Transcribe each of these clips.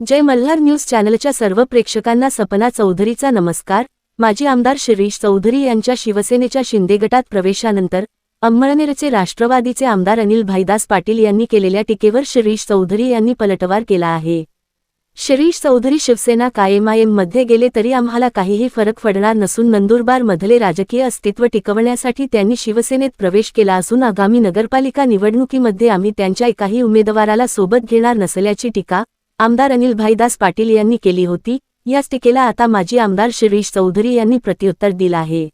जय Malhar news चॅनलच्या सर्व प्रेक्षकांना सपना चौधरीचा नमस्कार. माजी आमदार शिरीष चौधरी यांच्या शिवसेनेच्या शिंदे गटात प्रवेशानंतर अंमळनेरचे राष्ट्रवादीचे आमदार अनिल भाईदास पाटील यांनी केलेल्या टीकेवर शिरीष चौधरी यांनी पलटवार केला आहे. शिरीष चौधरी शिवसेना कायमायममध्ये गेले तरी आम्हाला काहीही फरक पडणार नसून नंदुरबारमधले राजकीय अस्तित्व टिकवण्यासाठी त्यांनी शिवसेनेत प्रवेश केला असून आगामी नगरपालिका निवडणुकीमध्ये आम्ही त्यांच्या एकाही उमेदवाराला सोबत घेणार नसल्याची टीका आमदार अनिल भाईदास पाटील यांनी केली होती. याच टीकेला आता माजी आमदार शिरीष चौधरी यांनी प्रत्युत्तर दिलं आहे.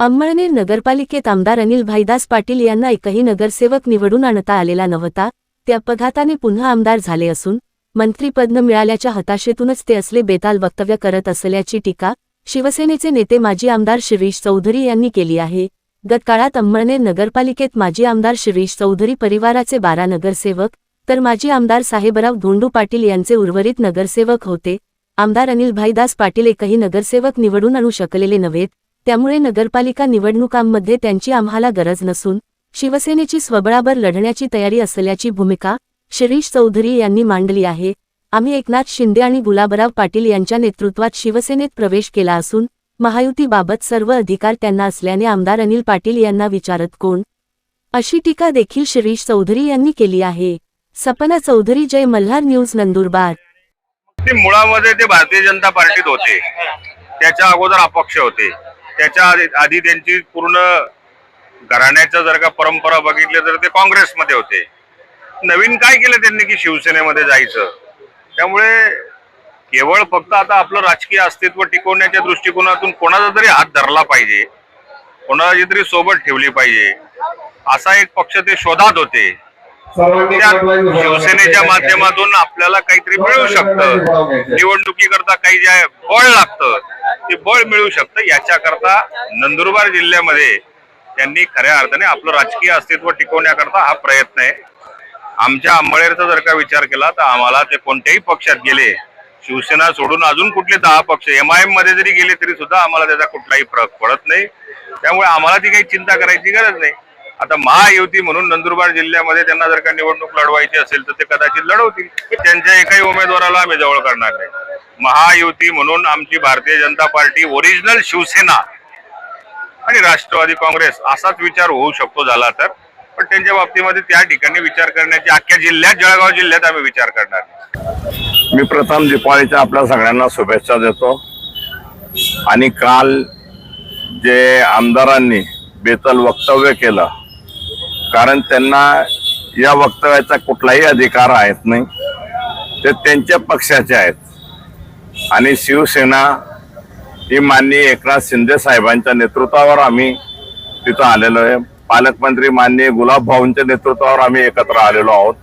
अंमळनेर नगरपालिकेत आमदार अनिल भाईदास पाटील यांना एकही नगरसेवक निवडून आणता आलेला नव्हता. ते अपघाताने पुन्हा आमदार झाले असून मंत्रीपद न मिळाल्याच्या हताशेतूनच ते असले बेताल वक्तव्य करत असल्याची टीका शिवसेनेचे नेते माजी आमदार शिरीष चौधरी यांनी केली आहे. गतकाळात अंमळनेर नगरपालिकेत माजी आमदार शिरीष चौधरी परिवाराचे बारा नगरसेवक तर माजी आमदार साहेबराव धोंडू पाटील यांचे उर्वरित नगरसेवक होते. आमदार अनिल भाईदास पाटील एकही नगरसेवक निवडून आणू शकलेले नव्हेत. त्यामुळे नगरपालिका निवडणुकांमध्ये त्यांची आम्हाला गरज नसून शिवसेनेची स्वबळावर लढण्याची तयारी असल्याची भूमिका शिरीष चौधरी यांनी मांडली आहे. आम्ही एकनाथ शिंदे आणि गुलाबराव पाटील यांच्या नेतृत्वात शिवसेनेत प्रवेश केला असून महायुतीबाबत सर्व अधिकार त्यांना असल्याने आमदार अनिल पाटील यांना विचारत कोण? अशी टीका देखील शिरीष चौधरी यांनी केली आहे. सपना चौधरी जय मल्हार न्यूज नंदुरबार. ते मुळामध्ये ते भारतीय जनता पार्टीत होते. त्याच्या अगोदर अपक्ष होते. त्याच्या आधी- आधी त्यांची पूर्ण घराण्याच्या जर का परंपरा बघितली तर ते काँग्रेसमध्ये होते. नवीन काय केलं त्यांनी की शिवसेनेमध्ये जायचं? त्यामुळे केवळ फक्त आता आपलं राजकीय अस्तित्व टिकवण्याच्या दृष्टिकोनातून कोणाचा तरी हात धरला पाहिजे. कोणाची तरी सोबत ठेवली पाहिजे. असा एक पक्ष ते शोधात होते. शिवसेनेच्या माध्यमातून आपल्याला काहीतरी मिळू शकतं. निवडणुकीकरता काही जे आहे, बळ लागतं. ते बळ मिळू शकतं. याच्याकरता नंदुरबार जिल्ह्यामध्ये त्यांनी खऱ्या अर्थाने आपलं राजकीय अस्तित्व टिकवण्याकरता हा प्रयत्न आहे. आमच्या अंबळेरचा जर का विचार केला तर आम्हाला ते कोणत्याही पक्षात गेले शिवसेना सोडून अजून कुठले दहा पक्ष एम आय एममध्ये जरी गेले तरी सुद्धा आम्हाला त्याचा कुठलाही फरक पडत नाही. त्यामुळे आम्हाला ती काही चिंता करायची गरज नाही. आता महायुती म्हणून नंदुरबार जिल्ह्यामध्ये त्यांना जर का निवडणूक लढवायची असेल तर ते कदाचित लढवतील. त्यांच्या एकाही उमेदवाराला आम्ही जवळ करणार नाही. महायुती म्हणून आमची भारतीय जनता पार्टी ओरिजिनल शिवसेना आणि राष्ट्रवादी काँग्रेस असाच विचार होऊ शकतो झाला तर. पण त्यांच्या बाबतीमध्ये त्या ठिकाणी विचार करण्याची अख्ख्या जिल्ह्यात जळगाव जिल्ह्यात आम्ही विचार करणार मी प्रथम दिपाळीच्या आपल्या सगळ्यांना शुभेच्छा देतो. आणि काल जे आमदारांनी बेतल वक्तव्य केलं कारण त्यांना या वक्तव्याचा कुठलाही अधिकार आहेत नाही. ते त्यांच्या पक्षाचे आहेत. आणि शिवसेना ही माननीय एकनाथ शिंदे साहेबांच्या नेतृत्वावर आम्ही तिथं आलेलो आहे. पालकमंत्री माननीय गुलाबभाऊंच्या नेतृत्वावर आम्ही एकत्र आलेलो आहोत.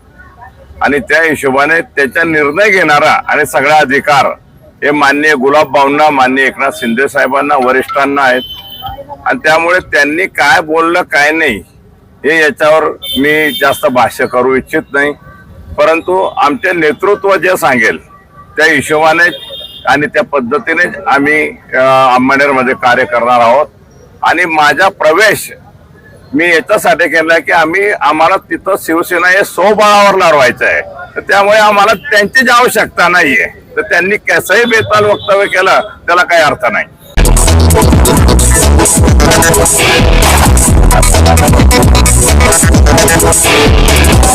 आणि त्या हिशोबाने त्याचा निर्णय घेणारा आणि सगळा अधिकार हे माननीय गुलाबभाऊंना माननीय एकनाथ शिंदे साहेबांना वरिष्ठांना आहेत. आणि त्यामुळे त्यांनी काय बोललं काय नाही हे याच्यावर मी जास्त भाष्य करू इच्छित नाही. परंतु आमचे नेतृत्व जे सांगेल त्या हिशोबाने आणि त्या पद्धतीने आम्ही अंबनेरमध्ये कार्य करणार आहोत. आणि माझा प्रवेश मी याच्यासाठी केला की आम्ही आम्हाला तिथं शिवसेना हे स्वबळावर लढवायचं आहे. तर त्यामुळे आम्हाला त्यांचीच आवश्यकता नाहीये तर त्यांनी कसंही बेताल वक्तव्य केलं त्याला काही अर्थ नाही. ます。